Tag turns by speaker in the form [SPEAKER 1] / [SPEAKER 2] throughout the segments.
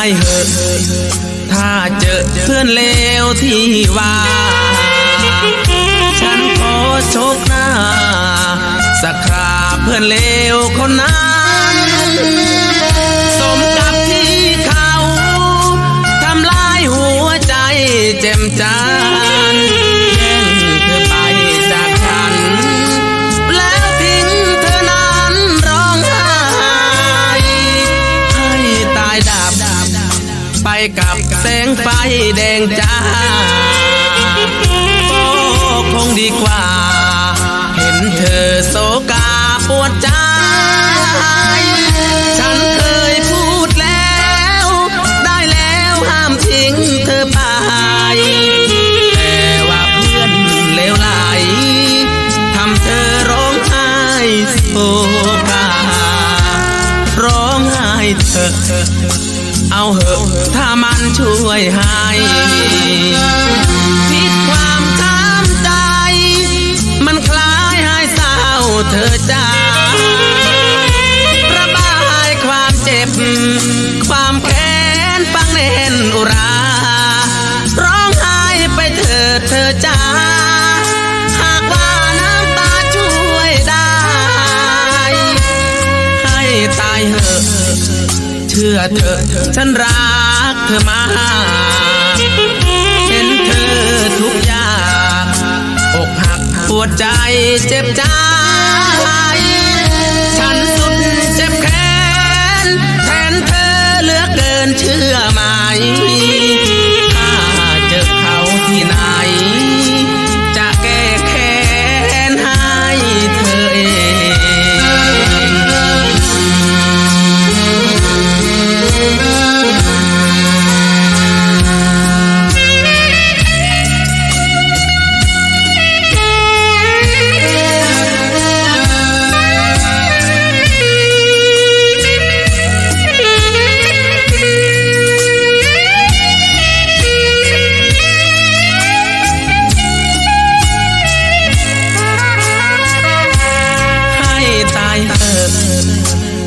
[SPEAKER 1] ายเหอะถ้าเจอเพื่อนเลวที่ว่า ฉันขอโชคหน้า สักคราเพื่อนเลวคนนั้นสมกับที่เขาทำลายหัวใจเจ็มจ ไฟแดงจ้าก็คงดีกว่า เห็นเธอโศกาปวดใจ ฉันเคยพูดแล้ว ได้แล้วห้ามทิ้งเธอไป แต่ว่าเพื่อนเลวไหลทำเธอร้องไห้โศการ้องไห้เธอ เอาเหอะถ้ามันช่วยให้ผิดความช้ำใจ มันคล้ายให้เศร้าเธอจ้าระบายความเจ็บ ความแค้นฟังแน่นอุรา ร้องไห้ไปเถิดเธอจ้าหากว่าน้ำตาช่วยได้ให้ตายเหอะ เชื่อเธอ ฉันรักเธอมากเห็นเธอทุกอย่างอกหักปวดใจเจ็บใจ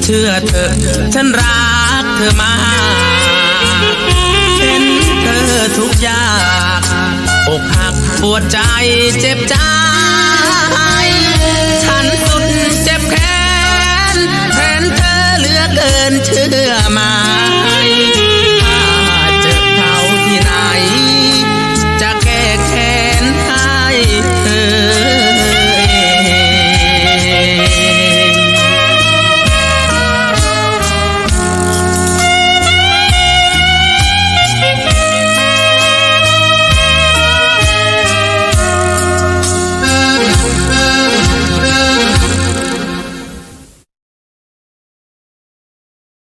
[SPEAKER 1] เชื่อเธอ ฉันรักเธอมากเห็นเธอทุกอย่างอกหักปวดใจเจ็บใจ